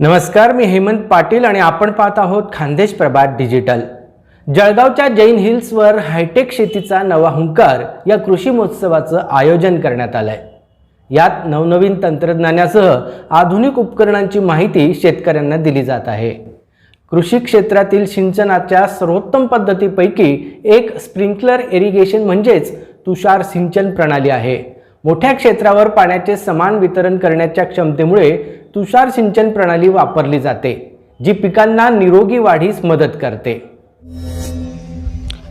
नमस्कार मी हेमंत पाटील आणि आपण पाहत आहोत खानदेश प्रभात डिजिटल. जळगावच्या जैन हिल्सवर हायटेक शेतीचा नवा हुंकार या कृषी महोत्सवाचं आयोजन करण्यात आलं आहे यात नवनवीन तंत्रज्ञानासह आधुनिक उपकरणांची माहिती शेतकऱ्यांना दिली जात आहे. कृषी क्षेत्रातील सिंचनाच्या सर्वोत्तम पद्धतीपैकी एक स्प्रिंकलर इरिगेशन म्हणजेच तुषार सिंचन प्रणाली आहे. मोठ्या क्षेत्रावर पाण्याचे समान वितरण करण्याच्या क्षमतेमुळे तुषार सिंचन प्रणाली वापरली जाते जी पिकांना निरोगी वाढीस मदत करते.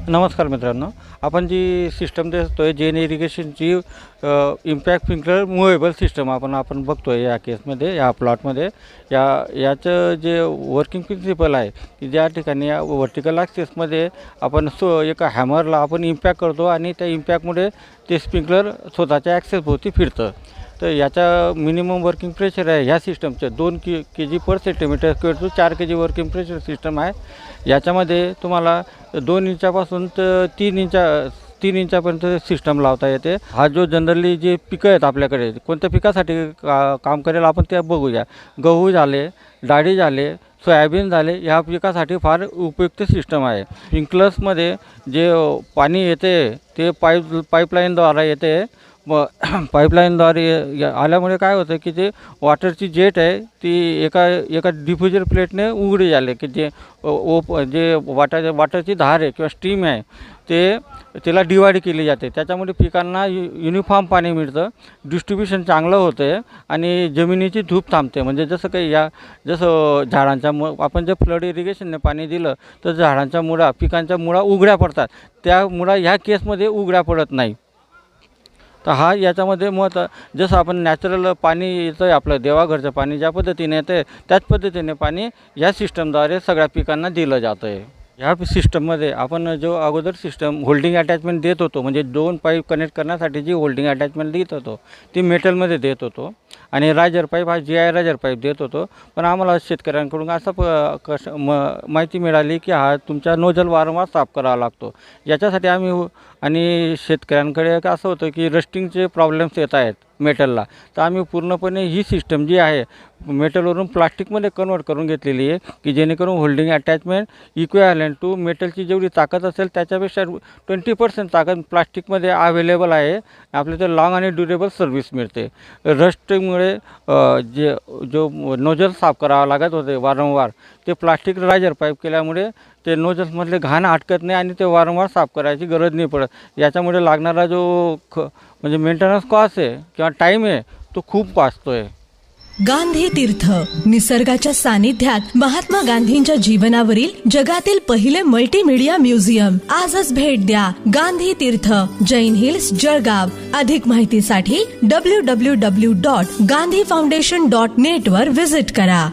नमस्कार मित्रांनो. आपण जी सिस्टम देतोय जेन इरिगेशनची इम्पॅक्ट स्प्रिंकलर मुवेबल सिस्टम आपण आपण बघतो आहे या केसमध्ये या प्लॉटमध्ये या याचं जे वर्किंग प्रिन्सिपल आहे की ज्या ठिकाणी या व्हर्टिकल ॲक्सेसमध्ये आपण सो एका हॅमरला आपण इम्पॅक्ट करतो आणि त्या इम्पॅक्टमुळे ते स्प्रिंकलर स्वतःच्या ॲक्सेसभोवती फिरतं. तर याचा मिनिमम वर्किंग प्रेशर आहे ह्या सिस्टमचं दोन कि K G per centimetre square to चार K G working pressure system आहे. याच्यामध्ये तुम्हाला दोन इंचापासून तर तीन इंचा तीन इंचापर्यंत सिस्टम लावता येते. हा जो जनरली जे पिकं आहेत आपल्याकडे कोणत्या पिकासाठी का काम करेल आपण त्या बघूया. गहू झाले डाळी झाले सोयाबीन झाले ह्या पिकासाठी फार उपयुक्त सिस्टम आहे. स्प्रिंकलर्समध्ये जे पाणी येते ते पाईप पाईपलाईनद्वारा येते. व पाईपलाईनद्वारे या- आल्यामुळे काय होतं की ते वॉटरची जेट आहे ती एका एका डिफ्युजर प्लेटने उघडी झाले. की जे ओप जे वाटर वॉटरची धार आहे किंवा स्टीम आहे ते तिला डिवाईड केली जाते. त्याच्यामुळे पिकांना यु युनिफॉर्म पाणी मिळतं. डिस्ट्रीब्युशन चांगलं होतं आहे आणि जमिनीची धूप थांबते. म्हणजे जसं काही या जसं झाडांच्या मु आपण जे फ्लड इरिगेशनने पाणी दिलं तर झाडांच्या मुळा पिकांच्या मुळा उघड्या पडतात. त्या मुळा ह्या केसमध्ये उघड्या पडत नाही. तर हा याच्यामध्ये मत जसं आपण नॅचरल पाणी येतं आहे आपलं देवाघरचं पाणी ज्या पद्धतीने येतं आहे त्याच पद्धतीने पाणी या सिस्टमद्वारे सगळ्या पिकांना दिलं जातं आहे ह्या सिस्टममध्ये आपण जो अगोदर सिस्टम होल्डिंग अटॅचमेंट देत होतो म्हणजे दोन पाईप कनेक्ट करण्यासाठी जी होल्डिंग अटॅचमेंट देत होतो ती मेटलमध्ये देत होतो. आणि राजर पाईप हा जी आय राजर पाईप देत होतो. पण आम्हाला शेतकऱ्यांकडून असं प कश म माहिती मिळाली की हा तुमचा नोजल वारंवार साफ करावा लागतो. याच्यासाठी आम्ही आणि शेतकऱ्यांकडे एक असं होतं की रस्टिंगचे प्रॉब्लेम्स येत आहेत. मेटलला. तर आम्ही पूर्णपणे ही सिस्टम जी आहे मेटलवरून प्लास्टिकमध्ये कन्वर्ट करून घेतलेली आहे की जेणेकरून होल्डिंग अटॅचमेंट इक्वॅलंट टू मेटलची जेवढी ताकद असेल त्याच्यापेक्षा ट्वेंटी पर्सेंट ताकद प्लास्टिकमध्ये अवेलेबल आहे. आपल्या ते लॉंग आणि ड्युरेबल सर्व्हिस मिळते. रस्टमुळे जे जो नोजल साफ करावा लागत होते वारंवार ते प्लास्टिक रायजर पाईप केल्यामुळे ते नोजल्समधले घाण अटकत नाही आणि ते वारंवार साफ करायची गरज नाही पडत. याच्यामुळे लागणारा जो ख म्हणजे मेंटेनन्स कॉस्ट आहे किंवा टाईम आहे तो खूप वाचतो आहे गांधी तीर्थ निसर्गाच्या सानिध्यात महात्मा गांधींच्या जीवनावरील जगातील पहिले मल्टीमीडिया म्युझियम आजच भेट द्या गांधी तीर्थ जैन हिल्स जळगाव. अधिक माहितीसाठी W W W dot Gandhi foundation dot net वर विजिट करा.